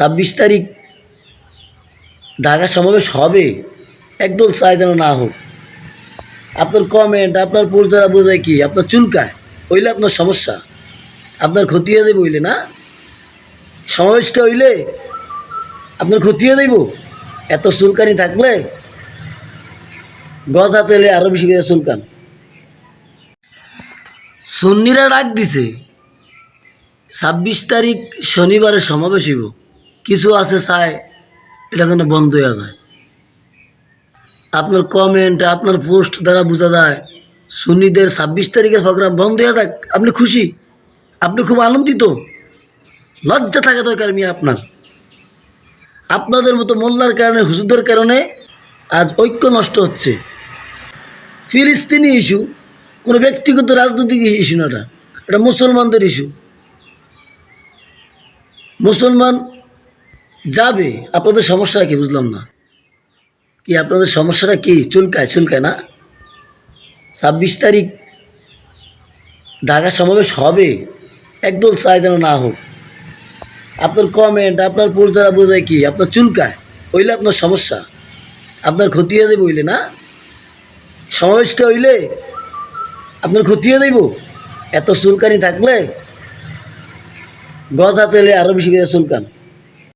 ছাব্বিশ তারিখ ঢাকা সমাবেশ হবে, একদল চাই যেন না হোক। আপনার কমেন্ট আপনার পোস্ট দ্বারা বোঝায় কি? আপনার চুলকায়, হইলে আপনার সমস্যা। আপনার ক্ষতি হয়ে যাবে হইলে না? সমাবেশটা হইলে আপনার ক্ষতি হয়ে যাইব। এত চুলকানি থাকলে গজ হাতে এলে আরও বেশি করে চুলকান। সুন্নিরা ডাক দিছে, ছাব্বিশ তারিখ শনিবারে সমাবেশ হইব। কিছু আছে চায় এটা যেন বন্ধ হয়ে যায়। আপনার কমেন্ট আপনার পোস্ট দ্বারা বোঝা যায়, সুন্নিদের ছাব্বিশ তারিখের প্রোগ্রাম বন্ধ হয়ে যাক, আপনি খুশি? আপনি খুব আনন্দিত? লজ্জা থাকা দরকার মিয়া আপনার। আপনাদের মতো মোল্লার কারণে, হুজুরদের কারণে আজ ঐক্য নষ্ট হচ্ছে। ফিলিস্তিনি ইস্যু, কোনো ব্যক্তিগত রাজনৈতিক ইস্যু না এটা। এটা মুসলমানদের ইস্যু। মুসলমান যাবে। আপনাদের সমস্যা কি বুঝলাম না। কি আপনাদের সমস্যাটা কি? চুলকায় চুলকায় না? ছাব্বিশ তারিখ ঢাকা সমাবেশ হবে। একদল চাই যেন না হোক। আপনার কমেন্ট আপনার পোস্ট দ্বারা বোঝায় কি? আপনার চুলকায়, হইলে আপনার সমস্যা। আপনার ক্ষতি হয়ে যাবে হইলে না? সমাবেশটা হইলে আপনার ক্ষতি হয়ে যাইব। এত চুলকানি থাকলে গজ হাতে এলে আরও বেশি করে চুলকান।